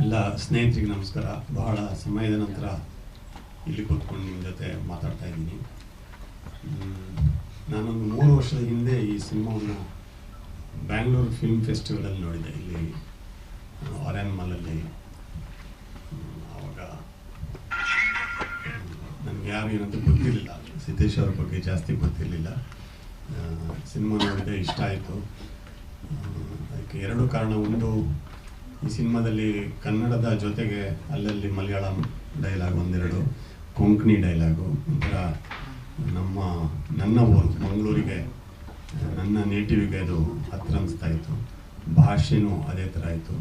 ಎಲ್ಲ ಸ್ನೇಹಿತರಿಗೆ ನಮಸ್ಕಾರ. ಬಹಳ ಸಮಯದ ನಂತರ ಇಲ್ಲಿ ಕೂತ್ಕೊಂಡು ನಿಮ್ಮ ಜೊತೆ ಮಾತಾಡ್ತಾ ಇದ್ದೀನಿ. ನಾನೊಂದು ಮೂರು ವರ್ಷದ ಹಿಂದೆ ಈ ಸಿನಿಮಾವನ್ನು ಬ್ಯಾಂಗ್ಳೂರು ಫಿಲ್ಮ್ ಫೆಸ್ಟಿವಲಲ್ಲಿ ನೋಡಿದೆ. ಇಲ್ಲಿ ಆರ್ಯನ್ ಮಾಲಲ್ಲಿ ಮಲ್ಲಲ್ಲಿ ಆವಾಗ ನನಗೆ ಯಾರು ಏನಂತ ಗೊತ್ತಿರಲಿಲ್ಲ. ಸಿದ್ದೇಶ್ ಅವ್ರ ಬಗ್ಗೆ ಜಾಸ್ತಿ ಗೊತ್ತಿರಲಿಲ್ಲ. ಸಿನಿಮಾ ನೋಡಿದೆ ಇಷ್ಟ ಆಯಿತು. ಅದಕ್ಕೆ ಎರಡು ಕಾರಣ. ಒಂದು ಈ ಸಿನಿಮಾದಲ್ಲಿ ಕನ್ನಡದ ಜೊತೆಗೆ ಅಲ್ಲಲ್ಲಿ ಮಲಯಾಳಂ ಡೈಲಾಗ್ ಒಂದೆರಡು, ಕೊಂಕಣಿ ಡೈಲಾಗು ಒಂಥರ ನಮ್ಮ, ನನ್ನ ಊರು, ಮಂಗಳೂರಿಗೆ, ನನ್ನ ನೇಟಿವಿಗೆ ಅದು ಹತ್ರ ಅನಿಸ್ತಾ ಇತ್ತು. ಭಾಷೆನೂ ಅದೇ ಥರ ಆಯಿತು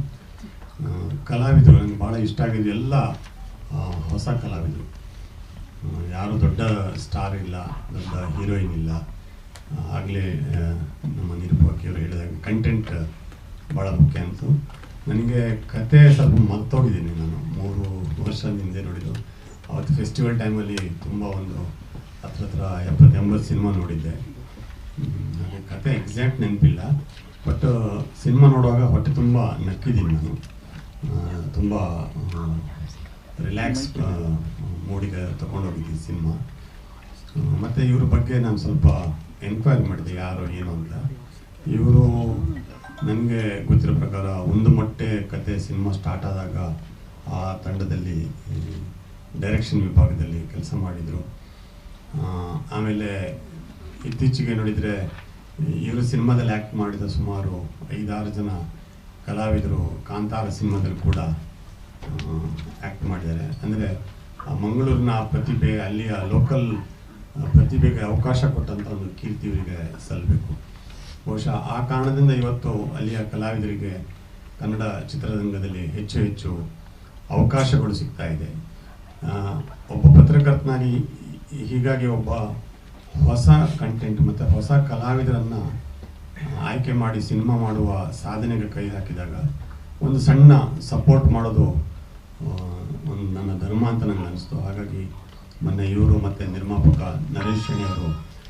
ಕಲಾವಿದರು ನನಗೆ ಭಾಳ ಇಷ್ಟ ಆಗಿದ್ದು ಎಲ್ಲ ಹೊಸ ಕಲಾವಿದರು. ಯಾರು ದೊಡ್ಡ ಸ್ಟಾರ್ ಇಲ್ಲ, ದೊಡ್ಡ ಹೀರೋಯಿನ್ ಇಲ್ಲ. ಆಗಲೇ ನಮ್ಮ ನಿರೂಪಕಿಯವರು ಹೇಳಿದಾಗ ಕಂಟೆಂಟ್ ಭಾಳ ಮುಖ್ಯ ಅಂತು. ನನಗೆ ಕತೆ ಸ್ವಲ್ಪ ಮರ್ತೋಗಿದ್ದೀನಿ ನಾನು. ಮೂರು ವರ್ಷದ ಹಿಂದೆ ನೋಡಿದ್ದು. ಅವತ್ತು ಫೆಸ್ಟಿವಲ್ ಟೈಮಲ್ಲಿ ತುಂಬ ಒಂದು ಹತ್ರ ಹತ್ರ ಎಪ್ಪತ್ತು ಎಂಬತ್ತು ಸಿನಿಮಾ ನೋಡಿದ್ದೆ ನನಗೆ ಕತೆ ಎಕ್ಸಾಕ್ಟ್ ನೆನಪಿಲ್ಲ. ಬಟ್ ಸಿನಿಮಾ ನೋಡುವಾಗ ಹೊಟ್ಟೆ ತುಂಬ ನಕ್ಕಿದ್ದೀನಿ ನಾನು. ತುಂಬ ರಿಲ್ಯಾಕ್ಸ್ ಮೂಡಿಗೆ ತಗೊಂಡೋಗಿದ್ದೀನಿ ಸಿನಿಮಾ ಮತ್ತು ಇವ್ರ ಬಗ್ಗೆ ನಾನು ಸ್ವಲ್ಪ ಎನ್ಕ್ವೈರಿ ಮಾಡಿದೆ, ಯಾರು, ಏನು ಅಂತ. ಇವರು ನನಗೆ ಗೊತ್ತಿರೋ ಪ್ರಕಾರ ಒಂದು ಮೊಟ್ಟೆ ಕತೆ ಸಿನಿಮಾ ಸ್ಟಾರ್ಟ್ ಆದಾಗ ಆ ತಂಡದಲ್ಲಿ ಡೈರೆಕ್ಷನ್ ವಿಭಾಗದಲ್ಲಿ ಕೆಲಸ ಮಾಡಿದರು. ಆಮೇಲೆ ಇತ್ತೀಚೆಗೆ ನೋಡಿದರೆ ಇವರು ಸಿನಿಮಾದಲ್ಲಿ ಆ್ಯಕ್ಟ್ ಮಾಡಿದ ಸುಮಾರು ಐದಾರು ಜನ ಕಲಾವಿದರು ಕಾಂತಾರ ಸಿನಿಮಾದಲ್ಲಿ ಕೂಡ ಆ್ಯಕ್ಟ್ ಮಾಡಿದ್ದಾರೆ. ಅಂದರೆ ಮಂಗಳೂರಿನ ಪ್ರತಿಭೆ, ಅಲ್ಲಿಯ ಲೋಕಲ್ ಪ್ರತಿಭೆಗೆ ಅವಕಾಶ ಕೊಟ್ಟಂಥ ಒಂದು ಕೀರ್ತಿ ಇವರಿಗೆ ಸಲ್ಲಬೇಕು ಬಹುಶಃ ಆ ಕಾರಣದಿಂದ ಇವತ್ತು ಅಲ್ಲಿಯ ಕಲಾವಿದರಿಗೆ ಕನ್ನಡ ಚಿತ್ರರಂಗದಲ್ಲಿ ಹೆಚ್ಚು ಹೆಚ್ಚು ಅವಕಾಶಗಳು ಸಿಗ್ತಾ ಇದೆ. ಒಬ್ಬ ಪತ್ರಕರ್ತನಾಗಿ ಹೀಗಾಗಿ ಒಬ್ಬ ಹೊಸ ಕಂಟೆಂಟ್ ಮತ್ತು ಹೊಸ ಕಲಾವಿದರನ್ನು ಆಯ್ಕೆ ಮಾಡಿ ಸಿನಿಮಾ ಮಾಡುವ ಸಾಧನೆಗೆ ಕೈ ಹಾಕಿದಾಗ ಒಂದು ಸಣ್ಣ ಸಪೋರ್ಟ್ ಮಾಡೋದು ಒಂದು ನನ್ನ ಧರ್ಮ ಅಂತ ನನಗೆ ಅನಿಸ್ತು. ಹಾಗಾಗಿ ಮೊನ್ನೆ ಇವರು ಮತ್ತು ನಿರ್ಮಾಪಕ ನರೇಶ್ ಶೆಣಿ ಅವರು ಆ,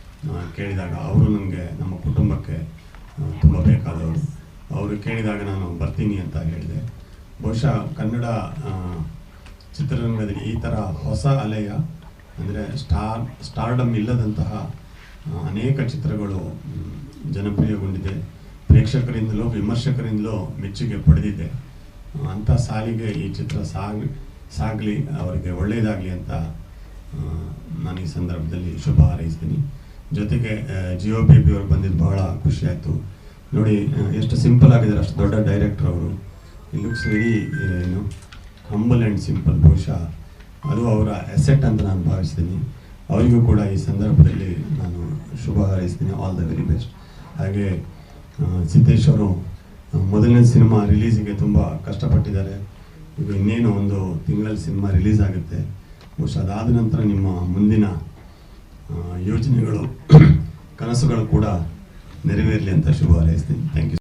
ಕೇಳಿದಾಗ ಅವರು ನನಗೆ ನಮ್ಮ ಕುಟುಂಬಕ್ಕೆ ತುಂಬ ಬೇಕಾದವರು. ಅವರು ಕೇಳಿದಾಗ ನಾನು ಬರ್ತೀನಿ ಅಂತ ಹೇಳಿದೆ. ಬಹುಶಃ ಕನ್ನಡ ಚಿತ್ರರಂಗದಲ್ಲಿ ಈ ಥರ ಹೊಸ ಅಲೆಯ, ಅಂದರೆ ಸ್ಟಾರ್ ಸ್ಟಾರ್ಡಮ್ ಇಲ್ಲದಂತಹ ಅನೇಕ ಚಿತ್ರಗಳು ಜನಪ್ರಿಯಗೊಂಡಿದೆ. ಪ್ರೇಕ್ಷಕರಿಂದಲೂ, ವಿಮರ್ಶಕರಿಂದಲೂ ಮೆಚ್ಚುಗೆ ಪಡೆದಿದೆ. ಅಂಥ ಸಾಲಿಗೆ ಈ ಚಿತ್ರ ಸಾಗ್, ಸಾಗಲಿ, ಅವರಿಗೆ ಒಳ್ಳೆಯದಾಗಲಿ ಅಂತ ನಾನು ಈ ಸಂದರ್ಭದಲ್ಲಿ ಶುಭ ಹಾರೈಸ್ತೀನಿ. ಜೊತೆಗೆ ಜಿಯೋ ಬಿ ಪಿ ಅವ್ರು ಬಂದಿದ್ದು ಬಹಳ ಖುಷಿ ಆಯಿತು. ನೋಡಿ ಎಷ್ಟು ಸಿಂಪಲ್ ಆಗಿದ್ದಾರೆ, ಅಷ್ಟು ದೊಡ್ಡ ಡೈರೆಕ್ಟರ್ ಅವರು. ಈ ಲುಕ್ಸ್ ವೆರಿ ಏನು ಹಂಬಲ್ ಆ್ಯಂಡ್ ಸಿಂಪಲ್ ಬಹುಶಃ. ಅದು ಅವರ ಎಸೆಟ್ ಅಂತ ನಾನು ಭಾವಿಸ್ತೀನಿ. ಅವರಿಗೂ ಕೂಡ ಈ ಸಂದರ್ಭದಲ್ಲಿ ನಾನು ಶುಭ ಹಾರೈಸ್ತೀನಿ. ಆಲ್ ದ ವೆರಿ ಬೆಸ್ಟ್ ಹಾಗೆ ಸಿದ್ದೇಶ್ ಅವರು ಮೊದಲನೇ ಸಿನಿಮಾ ರಿಲೀಸಿಗೆ ತುಂಬ ಕಷ್ಟಪಟ್ಟಿದ್ದಾರೆ. ಈಗ ಇನ್ನೇನು ಒಂದು ತಿಂಗಳಲ್ಲಿ ಸಿನಿಮಾ ರಿಲೀಸ್ ಆಗುತ್ತೆ. ಬಹುಶಃ ಅದಾದ ನಂತರ ನಿಮ್ಮ ಮುಂದಿನ ಯೋಜನೆಗಳು ಕನಸುಗಳು ಕೂಡ ನೆರವೇರಲಿ ಅಂತ ಶುಭ ಹಾರೈಸ್ತೀನಿ. Thank you